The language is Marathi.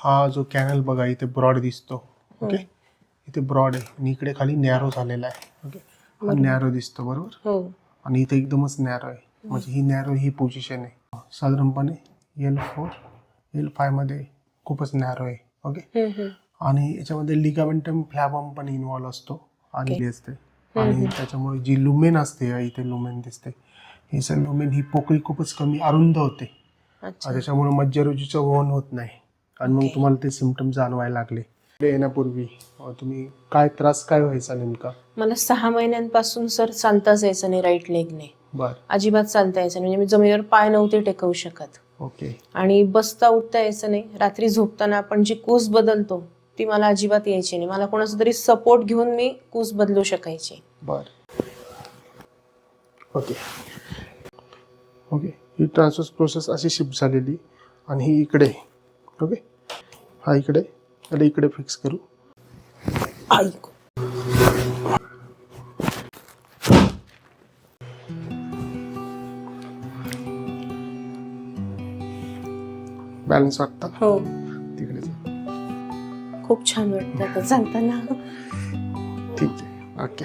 हा जो कॅनल बघा इथे ब्रॉड दिसतो. ओके इथे ब्रॉड आहे. आणि इकडे खाली नॅरो झालेला आहे. ओके हा नॅरो दिसतो बरोबर? हो. आणि इथे एकदमच नॅरो आहे. म्हणजे ही नॅरो ही पोझिशन आहे. साधारणपणे एल फोर एल फायमध्ये खूपच नॅरो आहे. ओके. आणि याच्यामध्ये लिगामेंटम फ्लॅबम पण इन्व्हॉल्व असतो. आणि हे असते. आणि त्याच्यामुळे जी लुमेन असते इथे लुमेन दिसते. ही सर लुमेन ही पोकळी खूपच कमी अरुंद होते. त्याच्यामुळे मज्जारोजीचं वहन होत नाही. आणि मग तुम्हाला ते सिमटम जाणवायला लागले. येण्यापूर्वी तुम्ही काय त्रास काय व्हायचा नेमका? मला सहा महिन्यांपासून सर चालताच यायचं नाही राईट लेगने बर. अजिबात चालता यायचं नाही. म्हणजे मी जमिनीवर पाय नव्हते टेकवू शकत. ओके. आणि बसता उठता यायचं नाही. रात्री झोपताना आपण जी कूस बदलतो ती मला अजिबात यायची नाही. मला कोणाचा तरी सपोर्ट घेऊन मी कूस बदलू शकायची. बर. ओके. ओके. ही ट्रान्सफर प्रोसेस अशी शिफ्ट झालेली आणि ही इकडे. ओके. हा इकडे. आणि इकडे फिक्स करू. ऐक. बॅलन्स वाटता? हो. तिकडे जा. खूप छान वाटतं आता चालताना ठीक आहे. ओके